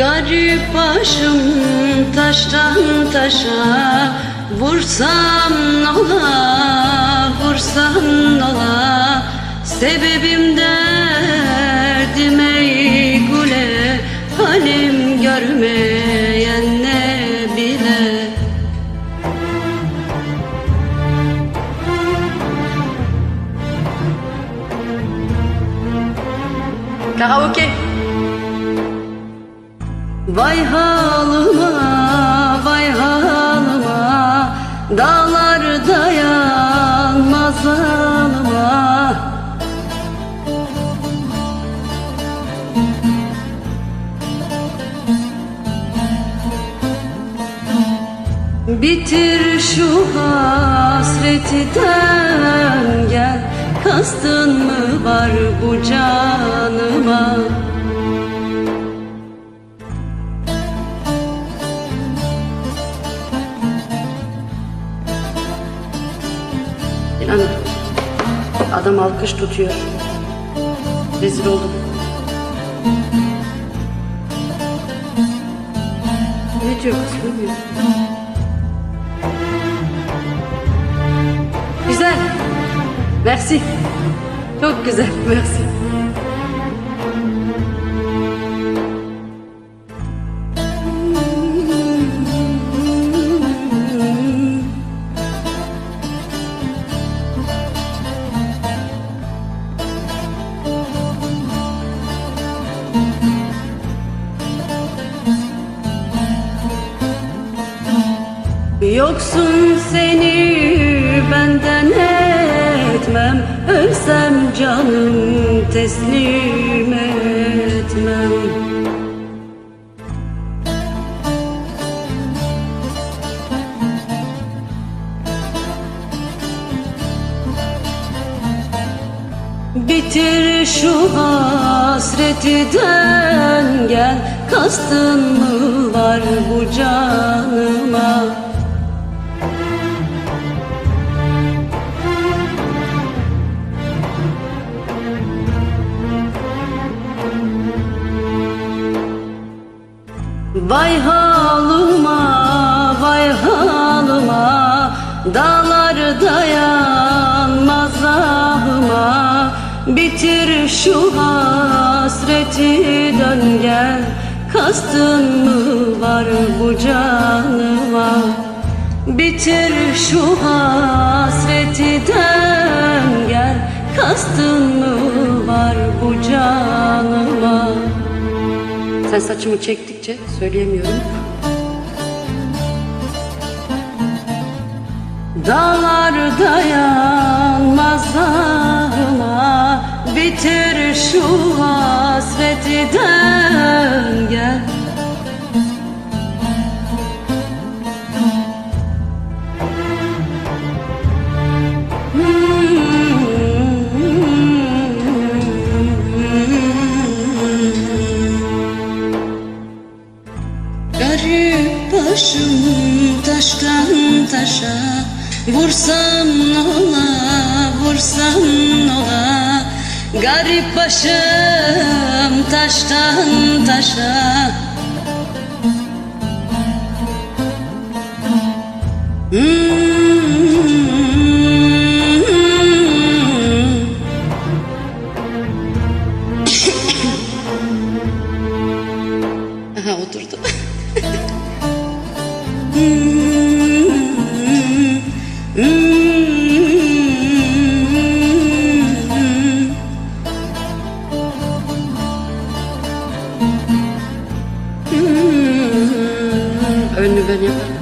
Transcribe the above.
Garip başım taştan taşa Vursam nola, vursam nola. Sebebim derdim ey kule Halim görmeyen ne bile. Karaoke Vay halıma, vay halıma Dağlar dayanmaz halıma. Bitir şu hasreti gel. Kastın mı var bu canıma İnan adam alkış tutuyor. Rezil oldum. Ne diyor kız bilmiyorum. Güzel. Merci. Çok güzel. Merci. Seni benden etmem. Ölsem canım teslim etmem. Bitir şu hasreti dön gel Kastın mı var bu canıma Dağlar dayanmaz ahıma. Bitir şu hasreti dön gel. Kastın mı var bu canıma? Bitir şu hasreti dön gel. Kastın mı var bu canıma? Sen saçımı çektikçe söyleyemiyorum. Dağlar dayanmaz ağıma Vursam nola, vursam nola Garip başım taştan taşa Hmm. Aha oturdu. Önünü ben yaparım.